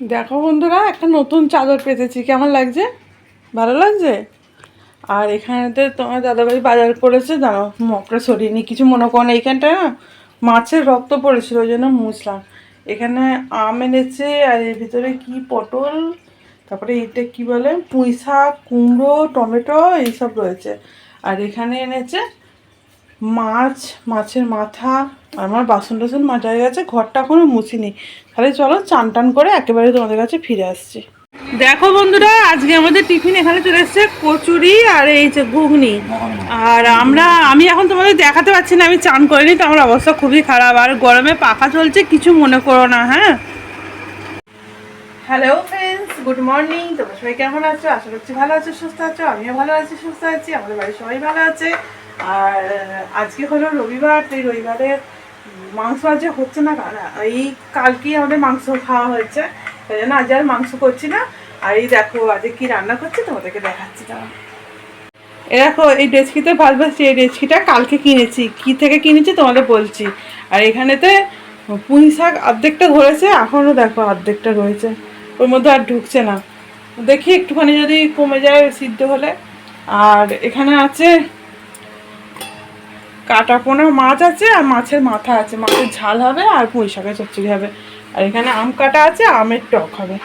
দেখো বন্ধুরা, একটা নতুন চাদর পেতেছি। কেমন লাগছে? ভালো লাগছে? আর এখানেতে তোমার দাদাভাই বাজার করেছে জানো মকটা সরিয়ে নি কিছু মনে করো না, এইখানটায় না মাছের রক্ত পড়েছিল, ওই জন্য মুছলাম। এখানে আম এনেছে, আর এর ভিতরে কি পটল, তারপরে এটা কি বলে, পুঁই শাক, কুমড়ো, টমেটো, এইসব রয়েছে। আর এখানে এনেছে মাছ, মাছের মাথা আমার বাসন টাসন মাজা হয়ে গেছে, ঘরটা এখনও মুছিনি। তাহলে চলো চান টান করে একেবারে তোমাদের কাছে ফিরে আসছি। দেখো বন্ধুরা, আজকে আমাদের টিফিন এখানে চলে এসছে, কচুরি আর এই যে ঘুগনি। আর আমরা, আমি এখন তোমাদের দেখাতে পারছি না, আমি চান করিনি, তো আমার অবস্থা খুবই খারাপ। আর গরমে পাখা চলছে, কিছু মনে করো না হ্যাঁ? হ্যালো ফ্রেন্ডস গুড মর্নিং তোমরা সবাই কেমন আছো? আশা করছি ভালো আছো, সুস্থ আছো, আমিও ভালো আছি, সুস্থ আছি, আমাদের বাড়ির সবাই ভালো আছে। আর আজকে হলো রবিবার তো এই রবিবারে মাংস আজ হচ্ছে না এই কালকেই আমাদের মাংস খাওয়া হয়েছে। তাই জন্য আজ আর মাংস করছি না। আর এই দেখো, আজকে কি রান্না করছি তোমাদেরকে দেখাচ্ছি। এ দেখো, এই ডেচকিতে ভাজছি, এই ডেচকিটা কালকে কিনেছি। কি থেকে কিনেছি তোমাদের বলছি। আর এখানেতে পুঁই শাক অর্ধেকটা ধরেছে, এখনও দেখো অর্ধেকটা রয়েছে। ওর মধ্যে আর ঢুকছে না। দেখি একটুখানি যদি কমে যায় সিদ্ধ হলে। আর এখানে আছে কাটা পোনা মাছ আছে আর মাছের মাথা আছে। মাছের ঝাল হবে আর পুঁই শাকের চচ্চড়ি হবে। আর এখানে আম কাটা আছে, আমের টক হবে।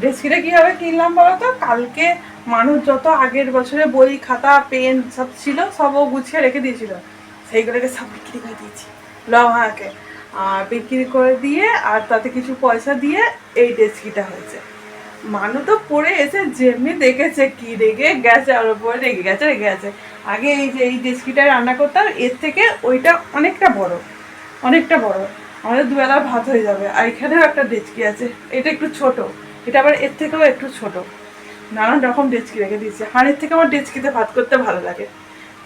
ডেস্কিটা কীভাবে কিনলাম বলো তো? কালকে মানুষ যত আগের বছরে বই, খাতা, পেন সব ছিল, সব ও গুছিয়ে রেখে দিয়েছিল। সেইগুলোকে সব বিক্রি করে দিয়েছি। লহাকে আর বিক্রি করে দিয়ে আর তাতে কিছু পয়সা দিয়ে এই ডেস্কিটা হয়েছে। মানু তো পড়ে এসে যেমনি দেখেছে কি রেগে গেছে আর ওপরে রেগে গেছে রেগে গেছে। আগে এই যে, এই ডেস্কিটা রান্না করতাম, এর থেকে ওইটা অনেকটা বড় অনেকটা বড়। আমাদের দুবেলা ভাত হয়ে যাবে, আর এখানেও একটা ডেচকি আছে, এটা একটু ছোট, এটা আবার এর থেকেও একটু ছোট। নানান রকম ডেচকি রেখে দিয়েছি হাঁড়ির থেকে আমার ডেচকিতে ভাত করতে ভালো লাগে।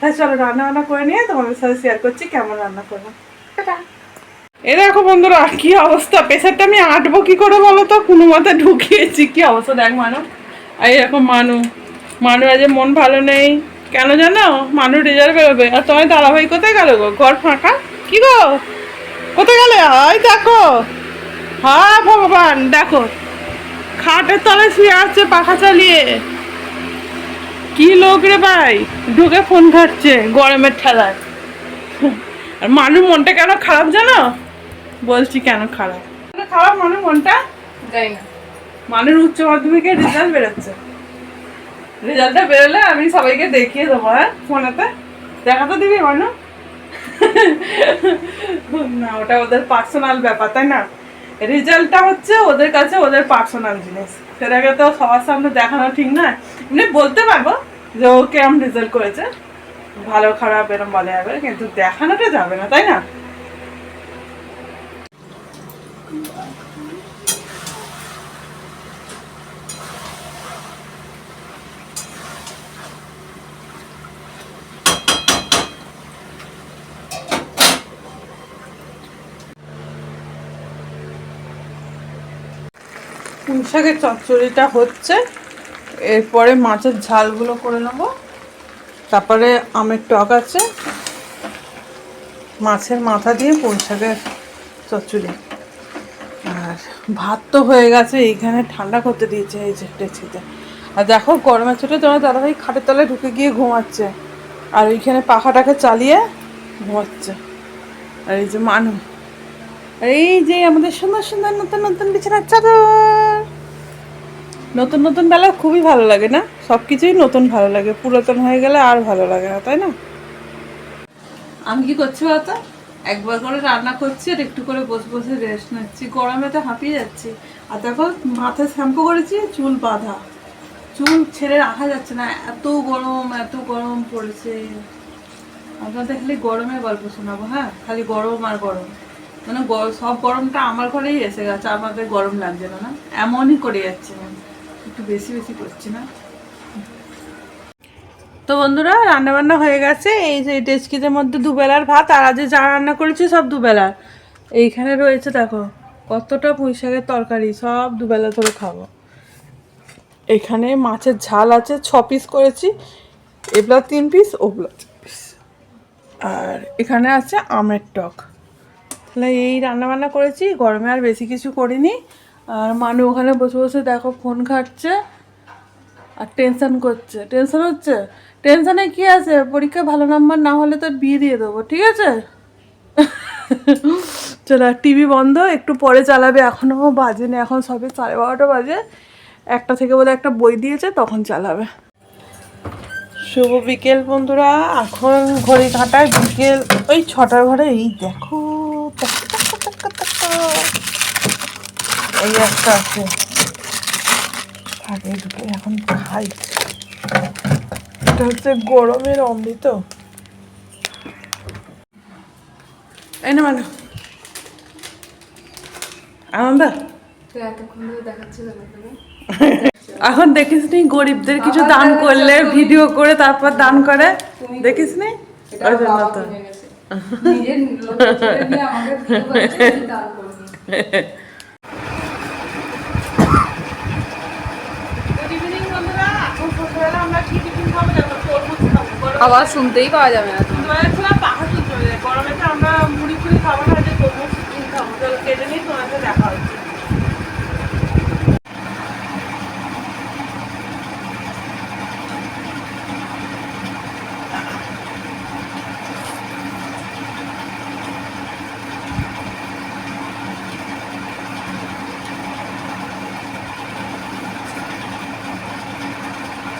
তাই চলো রান্না বান্না করে নিয়ে তোমাদের সাথে শেয়ার করছি, কেমন রান্না করলাম। টাটা। এ দেখো বন্ধুরা, কি অবস্থা? প্রেশারটা আমি আটবো কি করে বলো তো? কোনো মতে ঢুকিয়েছি। কি অবস্থা? দেখ, মানু। এরকম মানু। মানু, আজ মন ভালো নেই। কেন জানো? মানু রেজাল্ট বেরোবে। আর তোমার দাদাভাই কোথায় গেল গো? ঘর ফাঁকা? কি গো? কোথায় গেলে? ওই দেখো। হ্যাঁ ভগবান। দেখো। খাটের তলায় শুয়ে আছে পাখা চালিয়ে। কি লোক রে ভাই? ঢুকে ফোন ঘাটছে গরমের ঠেলায়। আর মানুষ মনটা কেন খারাপ জানো? বলছি কেন খারাপ? কেন খারাপ মানুষ মনটা? যাই না। মানুষ উচ্চ মাধ্যমিকের রেজাল্ট বেরোচ্ছে। রেজাল্টটা বেরোলে আমি সবাইকে দেখিয়ে দেবো হ্যাঁ ফোনেতে। দেখাতে দিবি মানু। না ওটা ওদের পার্সোনাল ব্যাপার তাই না? রেজাল্টটা হচ্ছে ওদের কাছে ওদের পার্সোনাল জিনিস। সেটাকে তো সবার সামনে দেখানো ঠিক না। এমনি বলতে পারব যে ও কেমন রেজাল্ট করেছে। ভালো খারাপ এরম বলা যাবে কিন্তু দেখানোটা যাবে না তাই না? পুঁই শাকের চচ্চড়িটা হচ্ছে। এরপরে মাছের ঝালগুলো করে নেব। তারপরে আমের টক আছে। মাছের মাথা দিয়ে পুঁই শাকের চচ্চড়ি। ভাত তো হয়ে গেছে, এইখানে ঠান্ডা করতে দিয়েছে এই যে ডেচিতে আর দেখো গরমের ছোটো তোমার দাদাভাই খাটের তলায় ঢুকে গিয়ে ঘুমাচ্ছে। আর ওইখানে পাখাটাকে চালিয়ে ঘুমাচ্ছে। আর এই যে মানু। এই যে আমাদের সুন্দর সুন্দর নতুন নতুন বিছানার চাদর। নতুন নতুন বেলা খুবই ভালো লাগে না? সব কিছুই নতুন ভালো লাগে। পুরাতন হয়ে গেলে আর ভালো লাগে না, তাই না? আমি কি করছি বলতো? একবার করে রান্না করছি আর একটু করে বসে বসে রেস্ট নিচ্ছি। গরমে তো হাঁপিয়ে যাচ্ছি। আর দেখো মাথায় শ্যাম্পু করেছি, চুল বাঁধা। চুল ছেড়ে রাখা যাচ্ছে না। এত গরম এত গরম পড়েছে। আপনাদের খালি গরমের গল্প শোনাবো হ্যাঁ? খালি গরম আর গরম। মানে সব গরমটা আমার ঘরেই এসে গেছে। আমাদের গরম লাগছে না না? এমনই করে যাচ্ছে। একটু বেশি বেশি করছি না? তো বন্ধুরা রান্না বান্না হয়ে গেছে। এই যে ডেস্কিদের মধ্যে দুবেলার ভাত, আর আজ যা রান্না করেছি সব দুবেলার। এইখানে রয়েছে, দেখো, কতটা পুঁই শাকের তরকারি, সব দুবেলা ধরে খাব। এখানে মাছের ঝাল আছে, ছ পিস করেছি। এগুলো তিন পিস ওগুলো পিস আর এখানে আছে আমের টক। তাহলে এই রান্না বান্না করেছি, গরমে আর বেশি কিছু করিনি। আর মানু ওখানে বসে বসে দেখো, ফোন ঘাটছে। আর টেনশন করছে টেনশন হচ্ছে? টেনশনে কি আছে? পরীক্ষায় ভালো নাম্বার না হলে তোর বিয়ে দিয়ে দেবো, ঠিক আছে? চলো টিভি বন্ধ, একটু পরে চালাবে এখনও বাজে বাজেনি এখন সবে সাড়ে বারোটা বাজে। একটা থেকে বলে একটা বই দিয়েছে, তখন চালাবে। শুভ বিকেল বন্ধুরা, এখন ঘড়ি কাঁটায় বিকেল, ওই ছটার ঘরে, এই দেখো। এই একটা আছে। দুটো এখন খাই। এটা হচ্ছে গরমের অমৃত। এই না মানে আনন্দ? এখন দেখিস নি গরিবদের কিছু দান করলে ভিডিও করে তারপর দান করে। দেখিস নি ওই জন্য তো নিজের লোকের ছেলে নিয়ে আমাকে ভিডিও করছে, আমি দান করিনি। আওয়াজ শুনতেই পাওয়া যাবে না। পাহাড় চলে যায় গরমে তো আমরা মুড়ি ফুড়ি খাব না যে তরমুজ কিনে খাব চলো কেটে নিই তোমার সাথে দেখা হচ্ছে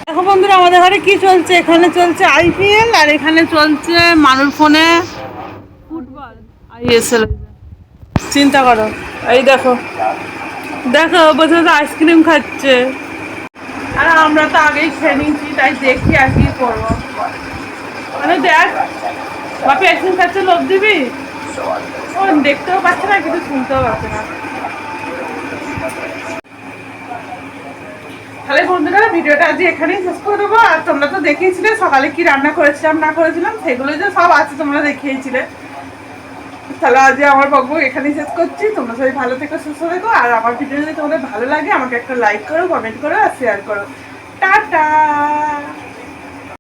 দেখো বন্ধুরা, আমাদের ঘরে কি চলছে? এখানে চলছে আইপিএল আর এখানে চলছে মানুষ ফোনে ফুটবল, আইএসএল। চিন্তা করো, এই দেখো। দেখো বসে বসে আইসক্রিম খাচ্ছে। আর আমরা তো আগেই খেয়ে নিয়েছি, তাই দেখি আর কি করব। মানে দেখ, বাপি আইসক্রিম খাচ্ছে, লোভ দিবি? দেখতেও পাচ্ছে না, কিন্তু শুনতেও পাচ্ছে না। তাহলে বন্ধুরা, ভিডিওটা আজ এখানেই শেষ করে দেবো। আর তোমরা তো দেখিয়েছিলে সকালে কি রান্না করেছিলাম, না করেছিলাম, সেগুলো যে সব আছে তোমরা দেখিয়েছিলে। তাহলে আজ আমার বকবক এখানেই শেষ করছি। তোমরা সবাই ভালো থেকো, সুস্থ থেকো। আর আমার ভিডিও যদি তোমাদের ভালো লাগে, আমাকে একটা লাইক করো কমেন্ট করো আর শেয়ার করো। টাটা!